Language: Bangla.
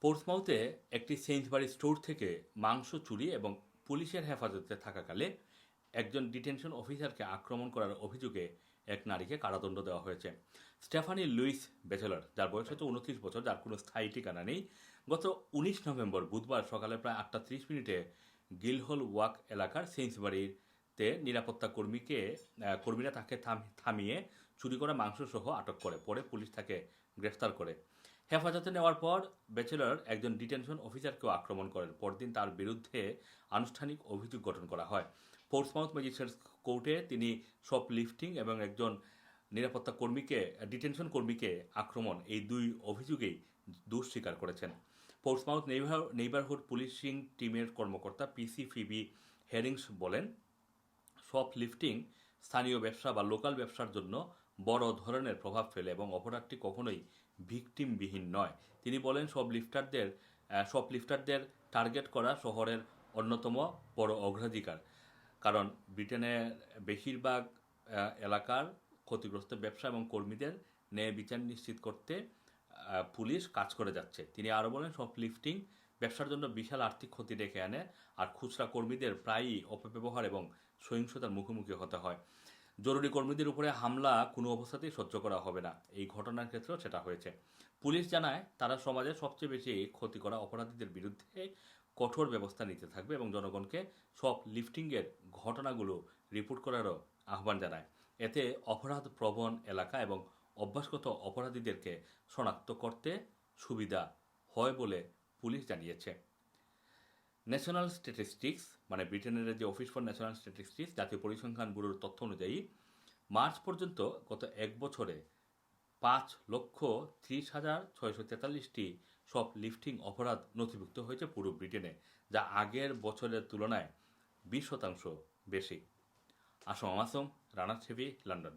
পোর্টসমাউথে একটি সেইন্সবারি স্টোর থেকে মাংস চুরি এবং পুলিশের হেফাজতে থাকাকালে একজন ডিটেনশন অফিসারকে আক্রমণ করার অভিযোগে এক নারীকে কারাদণ্ড দেওয়া হয়েছে। স্টেফানি লুইস ব্যাচেলর, যার বয়স হচ্ছে উনত্রিশ বছর, যার কোনো স্থায়ী ঠিকানা নেই, গত উনিশ নভেম্বর বুধবার সকালে প্রায় আটটা ত্রিশ মিনিটে গিলহোল ওয়াক এলাকার সেইন্সবাড়িতে নিরাপত্তা কর্মীকে কর্মীরা তাকে থাম- থামিয়ে চুরি করা মাংস সহ আটক করে। পরে পুলিশ তাকে গ্রেফতার করে। হেফাজতে নেওয়ার পর ব্যাচেলর একজন ডিটেনশন অফিসারকেও আক্রমণ করেন। পরদিন তার বিরুদ্ধে আনুষ্ঠানিক অভিযোগ গঠন করা হয়। পোর্টসমাউথ ম্যাজিস্ট্রেটস কোর্টে তিনি শপ লিফটিং এবং একজন নিরাপত্তা কর্মীকে, ডিটেনশন কর্মীকে আক্রমণ এই দুই অভিযোগেই দোষ স্বীকার করেছেন। পোর্টসমাউথ নেইবার নেইবারহুড পুলিশিং টিমের কর্মকর্তা পিসি ফিবি হেরিংস বলেন, শপ লিফটিং স্থানীয় ব্যবসা বা লোকাল ব্যবসার জন্য বড় ধরনের প্রভাব ফেলে এবং অপরাধটি কখনোই ভিকটিমবিহীন নয়। তিনি বলেন, সব লিফটারদের সব লিফটারদের টার্গেট করা শহরের অন্যতম বড় অগ্রাধিকার। কারণ ব্রিটেনের বেশিরভাগ এলাকার ক্ষতিগ্রস্ত ব্যবসা এবং কর্মীদের ন্যায় বিচার নিশ্চিত করতে পুলিশ কাজ করে যাচ্ছে। তিনি আরও বলেন, সব লিফটিং ব্যবসার জন্য বিশাল আর্থিক ক্ষতি ডেকে আনে আর খুচরা কর্মীদের প্রায়ই অপব্যবহার এবং সহিংসতার মুখোমুখি হতে হয়। জরুরি কর্মীদের উপরে হামলা কোনো অবস্থাতেই সহ্য করা হবে না। এই ঘটনার ক্ষেত্রেও সেটা হয়েছে। পুলিশ জানায়, তারা সমাজে সবচেয়ে বেশি ক্ষতি করা অপরাধীদের বিরুদ্ধে কঠোর ব্যবস্থা নিতে থাকবে এবং জনগণকে সব লিফটিংয়ের ঘটনাগুলো রিপোর্ট করারও আহ্বান জানায়। এতে অপরাধ প্রবণ এলাকা এবং অভ্যাসগত অপরাধীদেরকে শনাক্ত করতে সুবিধা হয় বলে পুলিশ জানিয়েছে। ন্যাশনাল স্ট্যাটিস্টিক্স মানে ব্রিটেনের যে অফিস ফর ন্যাশনাল স্ট্যাটিস্টিক্স জাতীয় পরিসংখ্যান ব্যুরোর তথ্য অনুযায়ী, মার্চ পর্যন্ত গত এক বছরে পাঁচ লক্ষ ত্রিশ হাজার ছয়শো তেতাল্লিশটি সব লিফটিং অপরাধ নথিভুক্ত হয়েছে পুরো ব্রিটেনে, যা আগের বছরের তুলনায় বিশ শতাংশ বেশি। Assam আমাসম, Rana TV London.